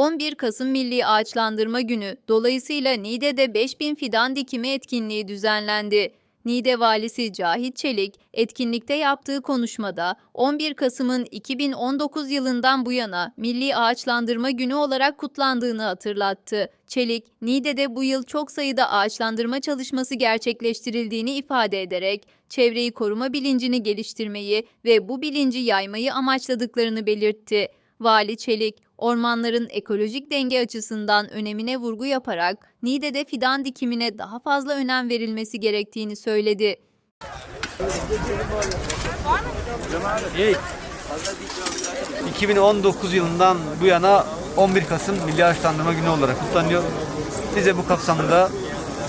11 Kasım Milli Ağaçlandırma Günü dolayısıyla Niğde'de 5000 fidan dikimi etkinliği düzenlendi. Niğde Valisi Cahit Çelik, etkinlikte yaptığı konuşmada 11 Kasım'ın 2019 yılından bu yana Milli Ağaçlandırma Günü olarak kutlandığını hatırlattı. Çelik, Niğde'de bu yıl çok sayıda ağaçlandırma çalışması gerçekleştirildiğini ifade ederek, çevreyi koruma bilincini geliştirmeyi ve bu bilinci yaymayı amaçladıklarını belirtti. Vali Çelik, ormanların ekolojik denge açısından önemine vurgu yaparak Niğde'de fidan dikimine daha fazla önem verilmesi gerektiğini söyledi. 2019 yılından bu yana 11 Kasım Milli Ağaçlandırma Günü olarak kutlanıyor. Biz de bu kapsamda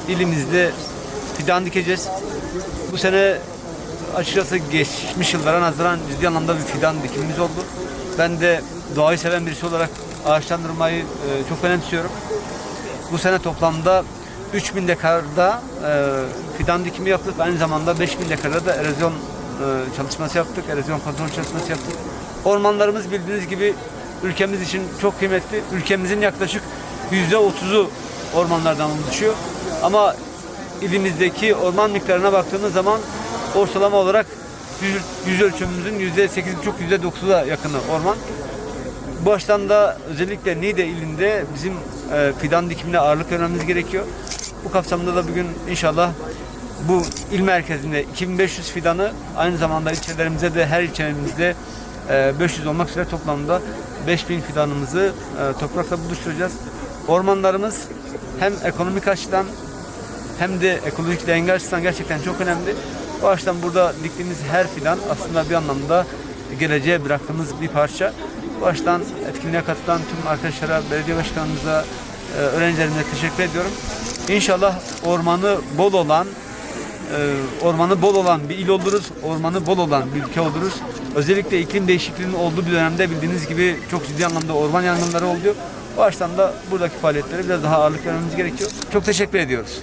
ilimizde fidan dikeceğiz. Bu sene açıkçası geçmiş yıllara nazaran ciddi anlamda bir fidan dikimimiz oldu. Ben de doğayı seven birisi olarak ağaçlandırmayı e, çok önemsiyorum. Bu sene toplamda 3000 dekarda e, fidan dikimi yaptık. Aynı zamanda 5000 dekarda da erozyon e, çalışması yaptık. Erozyon kontrol çalışması yaptık. Ormanlarımız bildiğiniz gibi ülkemiz için çok kıymetli. Ülkemizin yaklaşık %30'u ormanlardan oluşuyor. Ama ilimizdeki orman miktarına baktığımız zaman ortalama olarak yüz, ölçümümüzün %8,5 %9'a yakını orman. Bu açıdan da özellikle Niğde ilinde bizim e, fidan dikimine ağırlık vermemiz gerekiyor. Bu kapsamda da bugün inşallah bu il merkezinde 2500 fidanı aynı zamanda ilçelerimize de her ilçemizde e, 500 olmak üzere toplamda 5000 fidanımızı e, toprakla buluşturacağız. Ormanlarımız hem ekonomik açıdan hem de ekolojik denge açısından gerçekten çok önemli. Bu açıdan burada diktiğimiz her fidan aslında bir anlamda geleceğe bıraktığımız bir parça. Bu açıdan etkinliğe katılan tüm arkadaşlara, belediye başkanımıza, e, öğrencilerimize teşekkür ediyorum. İnşallah ormanı bol olan, e, ormanı bol olan bir il oluruz, ormanı bol olan bir ülke oluruz. Özellikle iklim değişikliğinin olduğu bir dönemde bildiğiniz gibi çok ciddi anlamda orman yangınları oluyor. Bu açıdan da buradaki faaliyetlere biraz daha ağırlık vermemiz gerekiyor. Çok teşekkür ediyoruz.